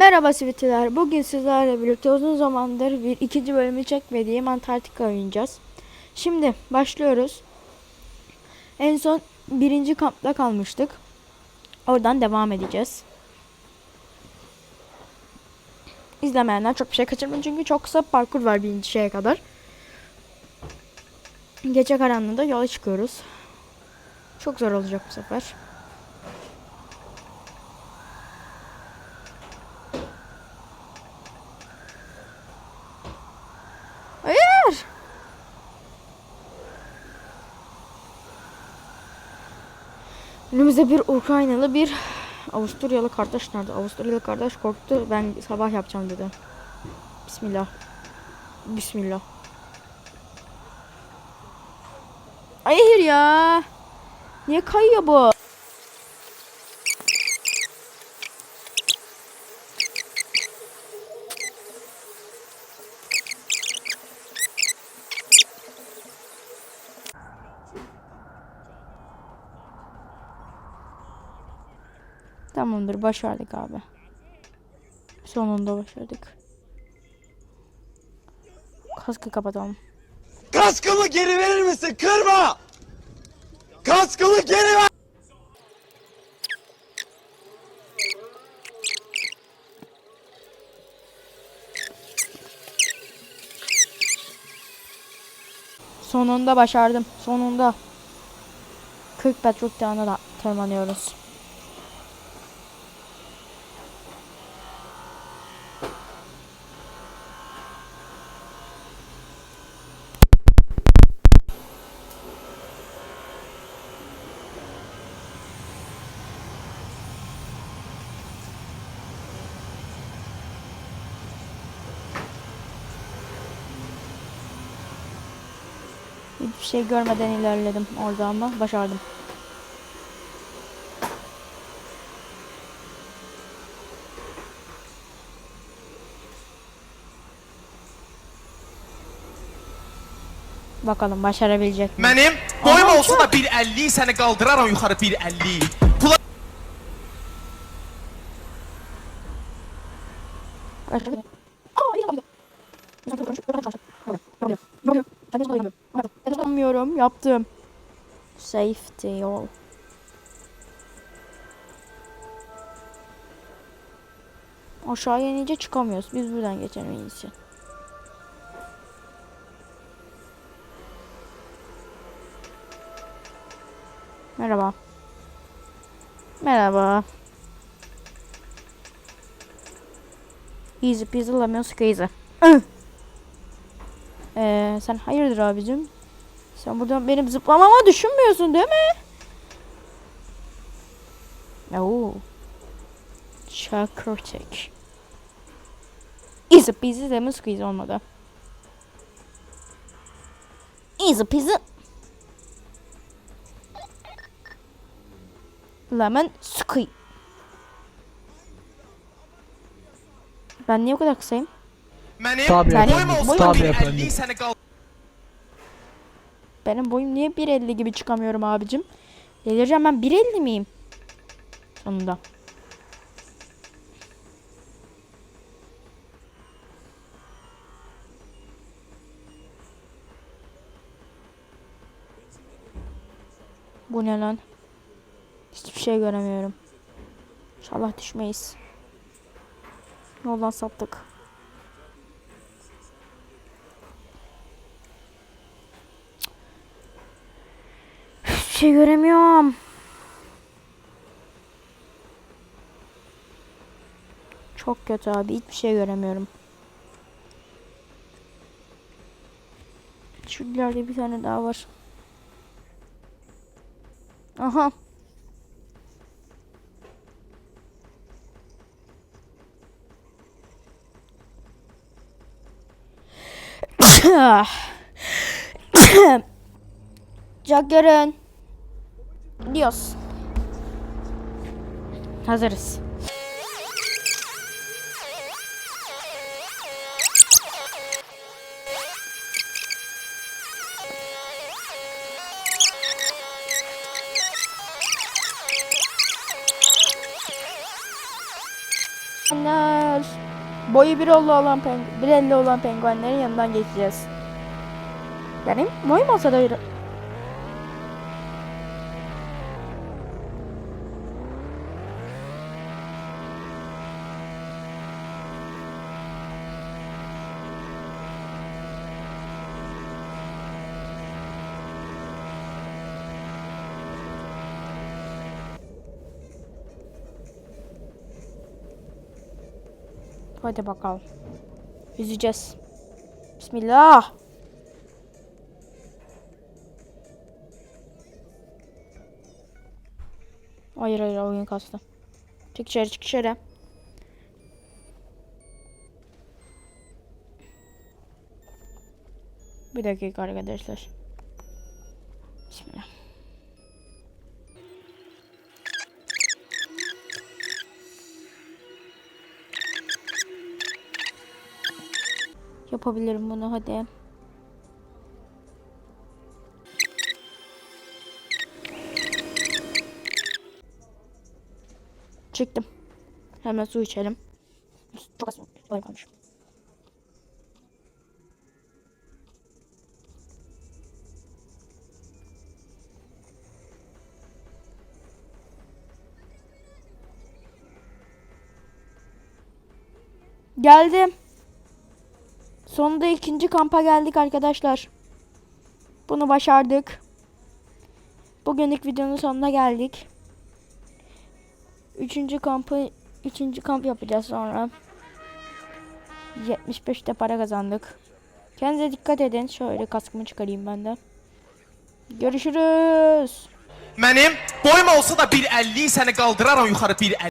Merhaba Sivitiler. Bugün sizlerle birlikte uzun zamandır bir ikinci bölümü çekmediğim Antarktika oynayacağız. Şimdi başlıyoruz. En son birinci kampta kalmıştık. Oradan devam edeceğiz. İzlemeyenler çok bir şey kaçırmayın çünkü çok kısa parkur var birinci şeye kadar. Gece karanlığında yola çıkıyoruz. Çok zor olacak bu sefer. Hayır. Önümüzde bir Ukraynalı bir Avusturyalı kardeş nerede? Avusturyalı kardeş korktu. Ben sabah yapacağım dedi. Bismillah. Bismillah. Hayır ya. Niye kayıyor bu? Tamamdır başardık abi. Sonunda başardık. Kaskı kapatalım. Kaskımı geri verir misin? Kırma! Kaskımı geri ver! Sonunda başardım. Sonunda. 40 metre dağına da tırmanıyoruz. Hiçbir şey görmeden ilerledim orada ama başardım. Bakalım başarabilecek mi? Mənim boyum olsa da 1.50 səni qaldıraram yuxarı 1.50. Pula Başardı. Yapamıyorum. Yaptım. Safety yol. Aşağıya inince çıkamıyoruz. Biz buradan geçelim en iyisi. Merhaba. Merhaba. Easy peasy lemon squeezy. Ee, sen hayırdır abicim? Sen buradan benim zıplamamı düşünmüyorsun değil mi? Oo. Çakırtek. Easy peasy lemon squeezy olmadı. Easy peasy. Lemon squeeze. Ben niye bu kadar kısayım? mənim Tabii boyum efendim, olsa da tabii 1.50 efendim. səni qaldıraram. Benim boyum niye 1.50 gibi çıkamıyorum abicim? Delireceğim ben 1.50 miyim? Sonunda. Bu ne lan? Hiçbir şey göremiyorum. İnşallah düşmeyiz. Yoldan saptık. Şey göremiyorum. Çok kötü abi. Hiçbir şey göremiyorum. Şu ileride bir tane daha var. Aha. Çok görün. Gidiyoruz. Hazırız. Penguenler. Boyu 1.50 olan peng 1.50 olan penguenlerin yanından geçeceğiz. Benim boyum olsa da Hadi bakalım. Yüzeceğiz. Bismillah. Hayır hayır oyun kastı. Çık içeri çık içeri. Bir dakika arkadaşlar. Bismillah. Yapabilirim bunu hadi. Çıktım. Hemen su içelim. Çok az su kalmış. Geldim. Sonunda ikinci kampa geldik arkadaşlar. Bunu başardık. Bugünlük videonun sonuna geldik. Üçüncü kampı üçüncü kamp yapacağız sonra. 75'te para kazandık. Kendinize dikkat edin. Şöyle kaskımı çıkarayım ben de. Görüşürüz. Mənim boyum olsa da 1.50 səni qaldıraram yuxarı 1.50